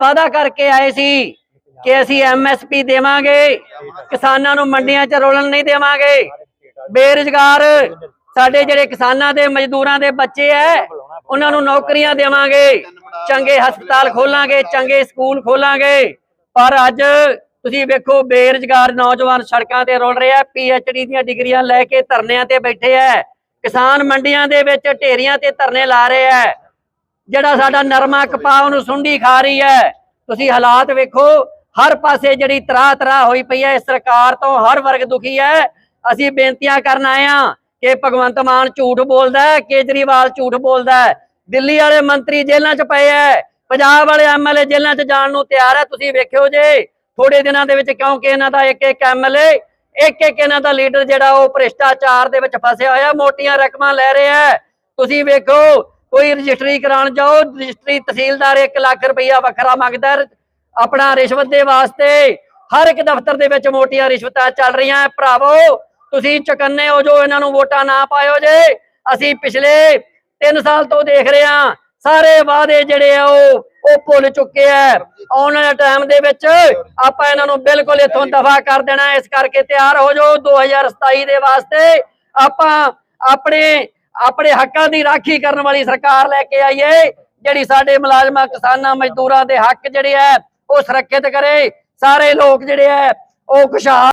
ਵਾਅਦਾ ਕਰਕੇ ਆਏ ਸੀ ਕਿ ਅਸੀਂ ਐਮਐਸਪੀ ਦੇਵਾਂਗੇ, ਕਿਸਾਨਾਂ ਨੂੰ ਮੰਡੀਆਂ 'ਚ ਰੋਲਣ ਨਹੀਂ ਦੇਵਾਂਗੇ। ਬੇਰੁਜ਼ਗਾਰ ਸਾਡੇ ਜਿਹੜੇ ਕਿਸਾਨਾਂ ਦੇ, ਮਜ਼ਦੂਰਾਂ ਦੇ ਬੱਚੇ ਐ, ਉਹਨਾਂ ਨੂੰ ਨੌਕਰੀਆਂ ਦੇਵਾਂਗੇ। ਚੰਗੇ ਹਸਪਤਾਲ ਖੋਲਾਂਗੇ, ਚੰਗੇ ਸਕੂਲ ਖੋਲਾਂਗੇ। ਪਰ ਅੱਜ ਤੁਸੀਂ ਵੇਖੋ, ਬੇਰੁਜ਼ਗਾਰ ਨੌਜਵਾਨ ਸੜਕਾਂ ਤੇ ਰੁਲ ਰਿਹਾ ਡੀ ਦੀਆਂ ਡਿਗਰੀਆਂ ਲੈ ਕੇ ਧਰਨਿਆਂ ਤੇ ਬੈਠੇ ਐ। ਕਿਸਾਨ ਮੰਡੀਆਂ ਦੇ ਵਿੱਚ ਢੇਰੀਆਂ ਤੇ ਧਰਨੇ ਲਾ ਰਹੇ ਐ। ਜਿਹੜਾ ਸਾਡਾ ਨਰਮਾ ਕਪਾਹ ਉਹਨੂੰ ਸੁੰਡੀ ਖਾ ਰਹੀ ਹੈ। ਤੁਸੀਂ ਹਾਲਾਤ ਵੇਖੋ, ਹਰ ਪਾਸੇ ਜਿਹੜੀ ਤਰਾ ਤਰਾ ਹੋਈ ਪਈ ਹੈ ਸਰਕਾਰ ਤੋਂ ਹਰ ਵਰਗ ਦੁਖੀ ਹੈ। ਅਸੀਂ ਬੇਨਤੀਆਂ ਕਰਨ ਆਏ ਆ ਕਿ ਭਗਵੰਤ ਮਾਨ ਝੂਠ ਬੋਲਦਾ ਹੈ, ਕੇਜਰੀਵਾਲ ਝੂਠ ਬੋਲਦਾ ਹੈ। ਦਿੱਲੀ ਵਾਲੇ ਮੰਤਰੀ ਜੇਲ੍ਹਾਂ 'ਚ ਪਏ ਐ ਪੰਜਾਬ ਵਾਲੇ ਐਮਐਲਏ ਜੇਲ੍ਹਾਂ 'ਚ ਜਾਣ ਨੂੰ ਤਿਆਰ ਹੈ। ਤੁਸੀਂ ਵੇਖਿਓ ਜੇ ਥੋੜੇ ਦਿਨਾਂ ਦੇ ਵਿੱਚ ਕਿਉਂਕਿ ਇਹਨਾਂ ਦਾ ਇੱਕ ਇੱਕ ਐਮਐਲਏ ਇੱਕ ਇੱਕ ਇਹਨਾਂ ਦਾ ਲੀਡਰ ਜਿਹੜਾ ਉਹ ਭ੍ਰਿਸ਼ਟਾਚਾਰ ਦੇ ਵਿੱਚ ਫਸਿਆ ਹੋਇਆ, ਮੋਟੀਆਂ ਰਕਮਾਂ ਲੈ ਰਿਹਾ ਤੁਸੀਂ ਵੇਖੋ ਕੋਈ ਰਜਿਸਟਰੀ ਕਰਾਉਣ ਜਾਓ, ਰਜਿਸਟਰੀ ਤਹਿਸੀਲਦਾਰ 1 ਲੱਖ ਰੁਪਈਆ ਵੱਖਰਾ ਮੰਗਦਾ ਆਪਣਾ ਰਿਸ਼ਵਤ ਦੇ ਵਾਸਤੇ। ਹਰ ਇੱਕ ਦਫ਼ਤਰ ਦੇ ਵਿੱਚ ਮੋਟੀਆਂ ਰਿਸ਼ਵਤਾਂ ਚੱਲ ਰਹੀਆਂ ਭਰਾਵੋ, ਤੁਸੀਂ ਚਕੰਨੇ ਹੋ ਜੋ ਇਹਨਾਂ ਨੂੰ ਵੋਟਾਂ ਨਾ ਪਾਇਓ ਜੇ। ਅਸੀਂ ਪਿਛਲੇ 3 ਸਾਲ ਤੋਂ ਦੇਖ ਰਹੇ ਹਾਂ, ਸਾਰੇ ਵਾਅਦੇ ਜਿਹੜੇ ਆ ਉਹ ਉਹ ਭੁੱਲ ਚੁੱਕੇ ਆ ਆਉਣ ਵਾਲੇ ਟਾਈਮ ਦੇ ਵਿੱਚ ਆਪਾਂ ਇਹਨਾਂ ਨੂੰ ਬਿਲਕੁਲ ਇੱਥੋਂ ਦਫਾ ਕਰ ਦੇਣਾ ਇਸ ਕਰਕੇ ਤਿਆਰ ਹੋ ਜਾਓ। 2027 ਦੇ ਵਾਸਤੇ ਆਪਾਂ ਆਪਣੇ ਆਪਣੇ ਹੱਕਾਂ ਦੀ ਰਾਖੀ ਕਰਨ ਵਾਲੀ ਸਰਕਾਰ ਲੈ ਕੇ ਆਈਏ, ਜਿਹੜੀ ਸਾਡੇ ਮੁਲਾਜ਼ਮਾਂ, ਕਿਸਾਨਾਂ, ਮਜ਼ਦੂਰਾਂ ਦੇ ਹੱਕ ਜਿਹੜੇ ਆ ਉਹ ਸੁਰੱਖਿਅਤ ਕਰੇ। ਸਾਰੇ ਲੋਕ ਜਿਹੜੇ ਆ ਉਹ ਖੁਸ਼ਹਾਲ